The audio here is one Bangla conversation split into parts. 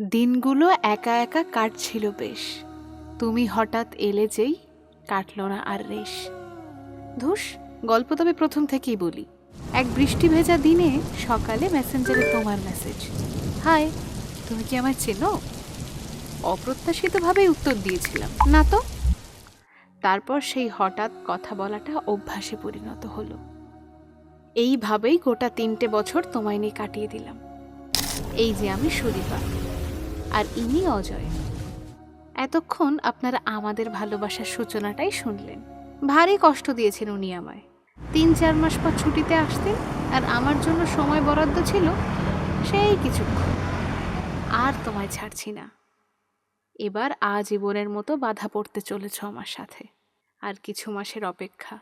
দিনগুলো একা একা কাটছিল বেশ। তুমি হঠাৎ এলে যেই, কাটল না আর রেশ। ধুস, গল্প তবে প্রথম থেকেই বলি। এক বৃষ্টি ভেজা দিনে সকালে মেসেঞ্জারে তোমার মেসেজ। হাই তুমি কি আমায় চেনো? অপ্রত্যাশিতভাবেই উত্তর দিয়েছিলাম। না তো? তারপর সেই হঠাৎ কথা বলাটা অভ্যাসে পরিণত হলো। এইভাবেই গোটা তিনটে বছর তোমায় নিয়ে কাটিয়ে দিলাম। এই যে আমি সুদীপা আর ইনি অজয়। এতক্ষণ আপনারা আমাদের ভালোবাসার সূচনাটাই শুনলেন। ভারী কষ্ট দিয়েছেন উনি আমায়। তিন, চার মাস পর ছুটিতে আসতেন আর আমার জন্য সময় বরাদ্দ ছিল সেই কিছুক্ষণ। আর তোমায় ছাড়ছি না। এবার আজীবনের মতো বাধা পড়তে চলেছ আমার সাথে। আর কিছু মাসের অপেক্ষা।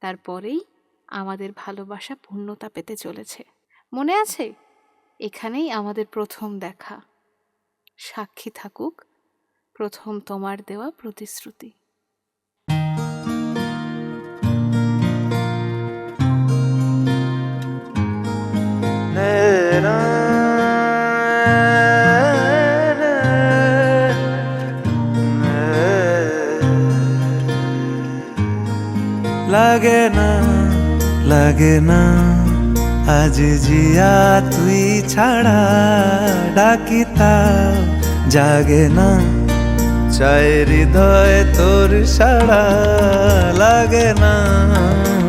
তারপরেই আমাদের ভালোবাসা পূর্ণতা পেতে চলেছে। মনে আছে? এখানেই আমাদের প্রথম দেখা। সাক্ষী থাকুক, প্রথম তোমার দেওয়া প্রতিশ্রুতি। লাগে না লাগে না, আজ জিয়া তুই ছাড়া ডাকি তাও জাগে না। চাই হৃদয় তোর সাড়া। লাগে না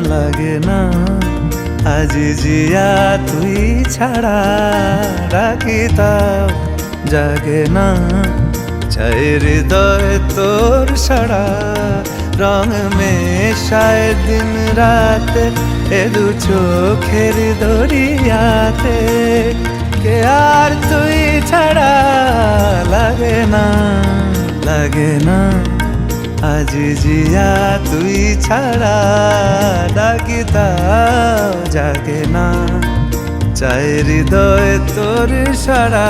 লাগে না। আজ জিয়া তুই ছাড়া তাও। জাগে না। চাই হৃদয় তোর সাড়া। রং মেশায় দিন রাতে এ দু চোখের দরিয়াতে। কে আর তুই ছাড়া লাগে না লাগে না। আজ জিয়া তুই ছাড়া ডাকিতা জাগে না। চাই হৃদয় তোর সারা